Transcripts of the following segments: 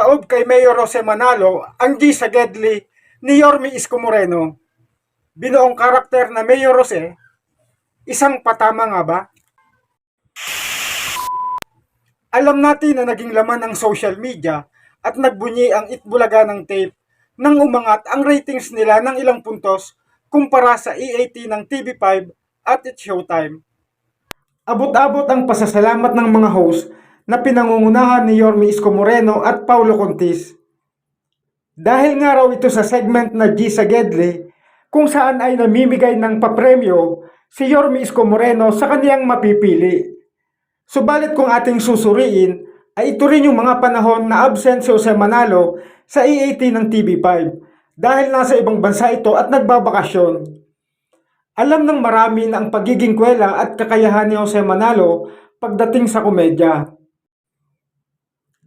taob kay Mayor Jose Manalo ang G sa Gedli ni Yormi Isko Moreno. Binoong karakter na Mayor Jose, isang patama nga ba? Alam natin na naging laman ang social media at nagbunyi ang itbulaga ng tape nang umangat ang ratings nila ng ilang puntos kumpara sa EAT ng TV5 at It's Showtime. Abot-abot ang pasasalamat ng mga host na pinangungunahan ni Yormi Isko Moreno at Paulo Contis. Dahil nga raw ito sa segment na G sa kung saan ay namimigay ng papremyo si Yormi Isko Moreno sa kaniyang mapipili. Subalit kung ating susuriin, ay ito rin yung mga panahon na absent si Jose Manalo sa EAT ng TV5 dahil nasa ibang bansa ito at nagbabakasyon. Alam ng marami na ang pagiging kwela at kakayahan ni Jose Manalo pagdating sa komedya.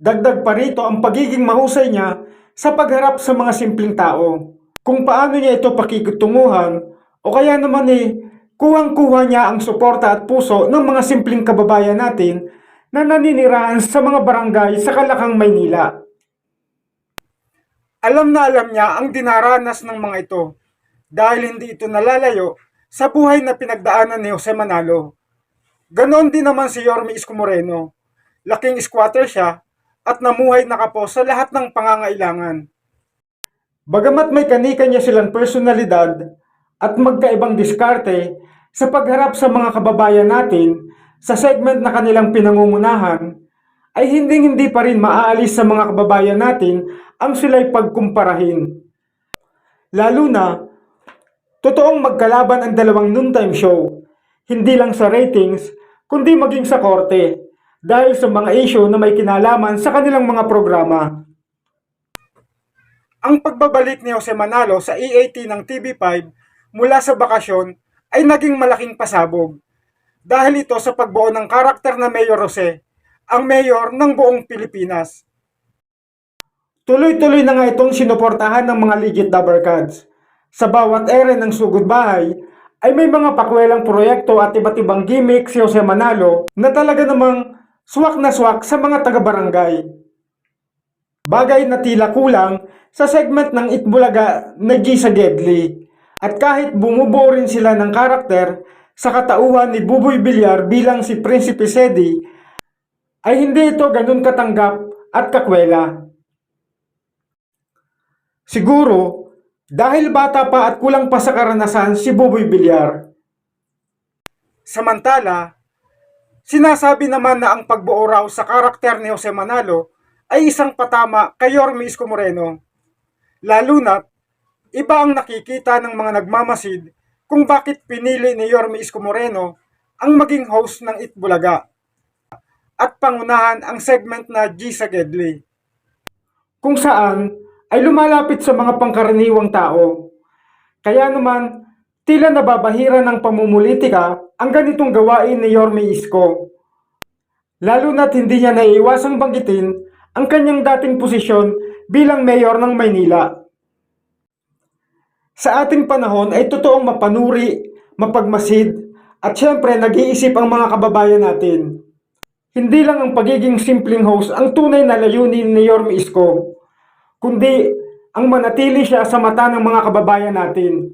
Dagdag pa rito ang pagiging mahusay niya sa pagharap sa mga simpleng tao. Kung paano niya ito pakikutunguhan o kaya naman eh, kuhang-kuha niya ang suporta at puso ng mga simpleng kababayan natin na naninirahan sa mga barangay sa Kalakang, Maynila. Alam na alam niya ang dinaranas ng mga ito dahil hindi ito nalalayo sa buhay na pinagdaanan ni Jose Manalo. Ganon din naman si Yorme Isko Moreno. Laking squatter siya at namuhay nakapo sa lahat ng pangangailangan. Bagamat may kanika-kanya silang personalidad at magkaibang diskarte sa pagharap sa mga kababayan natin sa segment na kanilang pinangungunahan, ay hindi-hindi pa rin maaalis sa mga kababayan natin ang sila'y pagkumparahin. Lalo na, totoong magkalaban ang dalawang noontime show, hindi lang sa ratings, kundi maging sa korte, dahil sa mga issue na may kinalaman sa kanilang mga programa. Ang pagbabalik ni Jose Manalo sa EAT ng TV5 mula sa bakasyon ay naging malaking pasabog. Dahil ito sa pagbuo ng karakter na Mayor Jose, ang mayor ng buong Pilipinas. Tuloy-tuloy na nga itong sinuportahan ng mga legit Dabarkads. Sa bawat ere ng sugod bahay, ay may mga pakwelang proyekto at iba't ibang gimmick si Jose Manalo na talaga namang swak na swak sa mga taga-barangay. Bagay na tila kulang sa segment ng Itbulaga na G sa Gedli. At kahit bumubuo rin sila ng karakter sa katauhan ni Buboy Villar bilang si Prinsipe Sedi, ay hindi ito ganun katanggap at kakwela. Siguro, dahil bata pa at kulang pa sa karanasan si Buboy Villar. Samantala, sinasabi naman na ang pagbuo raw sa karakter ni Jose Manalo ay isang patama kay Yorme Isko Moreno. Lalo na, iba ang nakikita ng mga nagmamasid kung bakit pinili ni Yorme Isko Moreno ang maging host ng Itbulaga at pangunahan ang segment na G sa Gedli. Kung saan ay lumalapit sa mga pangkaraniwang tao. Kaya naman, tila nababahira ng pamumulitika ang ganitong gawain ni Yorme Isko. Lalo na't hindi niya naiiwasang banggitin ang kanyang dating posisyon bilang mayor ng Maynila. Sa ating panahon ay totoong mapanuri, mapagmasid, at syempre nag-iisip ang mga kababayan natin. Hindi lang ang pagiging simpleng host ang tunay na layunin ni Yorme Isko, kundi ang manatili siya sa mata ng mga kababayan natin.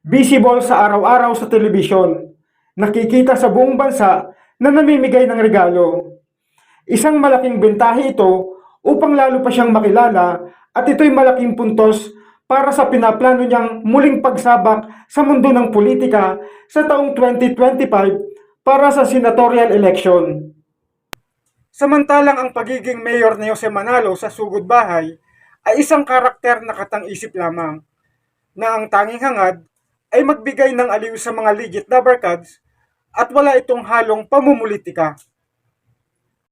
Visible sa araw-araw sa telebisyon, nakikita sa buong bansa na namimigay ng regalo. Isang malaking bentahe ito upang lalo pa siyang makilala at ito'y malaking puntos para sa pinaplano niyang muling pagsabak sa mundo ng politika sa taong 2025 para sa senatorial election. Samantalang ang pagiging mayor ni Jose Manalo sa sugod bahay ay isang karakter na katang-isip lamang na ang tanging hangad ay magbigay ng aliw sa mga legit na barkads at wala itong halong pamumulitika.